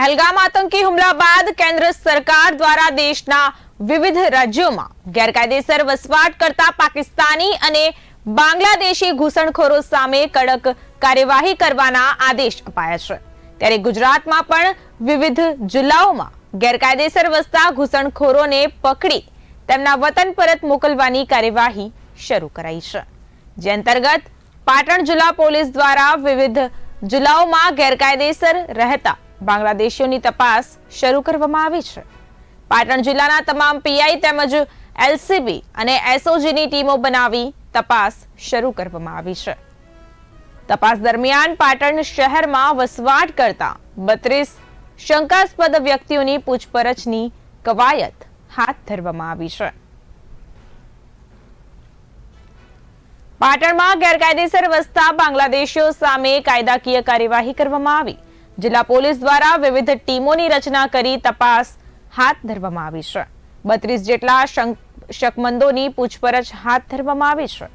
પહેલગામ આતંકી હુમલા બાદ કેન્દ્ર સરકાર દ્વારા દેશના વિવિધ રાજ્યોમાં ગેરકાયદેસર વસવાટ કરતા પાકિસ્તાની અને બાંગ્લાદેશી ઘૂસણખોરો સામે કડક કાર્યવાહી કરવાના આદેશ અપાયા છે. ત્યારે ગુજરાતમાં પણ વિવિધ જિલ્લાઓમાં ગેરકાયદેસર વસતા ઘૂસણખોરોને પકડી તેમના વતન પરત મોકલવાની કાર્યવાહી શરૂ કરાઈ છે. જે અંતર્ગત પાટણ જિલ્લા પોલીસ દ્વારા વિવિધ જિલ્લાઓમાં ગેરકાયદેસર રહેતા બાંગ્લાદેશીઓની તપાસ શરૂ કરવામાં આવી છે. પાટણ જિલ્લાના તમામ પીઆઈ તેમજ એલસીબી અને એસઓજીની ટીમો બનાવી તપાસ શરૂ કરવામાં આવી છે. તપાસ દરમિયાન પાટણ શહેરમાં વસવાટ કરતા બત્રીસ શંકાસ્પદ વ્યક્તિઓની પૂછપરછની કવાયત હાથ ધરવામાં આવી છે. પાટણમાં ગેરકાયદેસર વસતા બાંગ્લાદેશીઓ સામે કાયદાકીય કાર્યવાહી કરવામાં આવી. જિલ્લા પોલીસ દ્વારા વિવિધ ટીમોની રચના કરી તપાસ હાથ ધરવામાં આવી છે. બત્રીસ જેટલા શંક- શકમંદોની પૂછપરછ હાથ ધરવામાં આવી છે.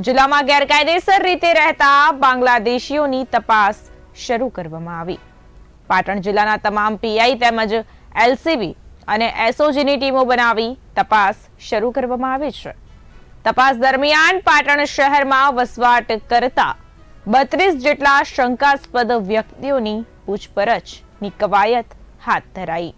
જિલ્લામાં ગેરકાયદેસર રીતે રહેતા બાંગ્લાદેશીઓની તપાસ શરૂ કરવામાં આવી. પાટણ જિલ્લાના તમામ પીઆઈ તેમજ એલસીબી અને એસઓજીની ટીમો બનાવી તપાસ શરૂ કરવામાં આવી છે. તપાસ દરમિયાન પાટણ શહેરમાં વસવાટ કરતા બત્રીસ જેટલા શંકાસ્પદ વ્યક્તિઓની પૂછપરછની કવાયત હાથ ધરાઈ.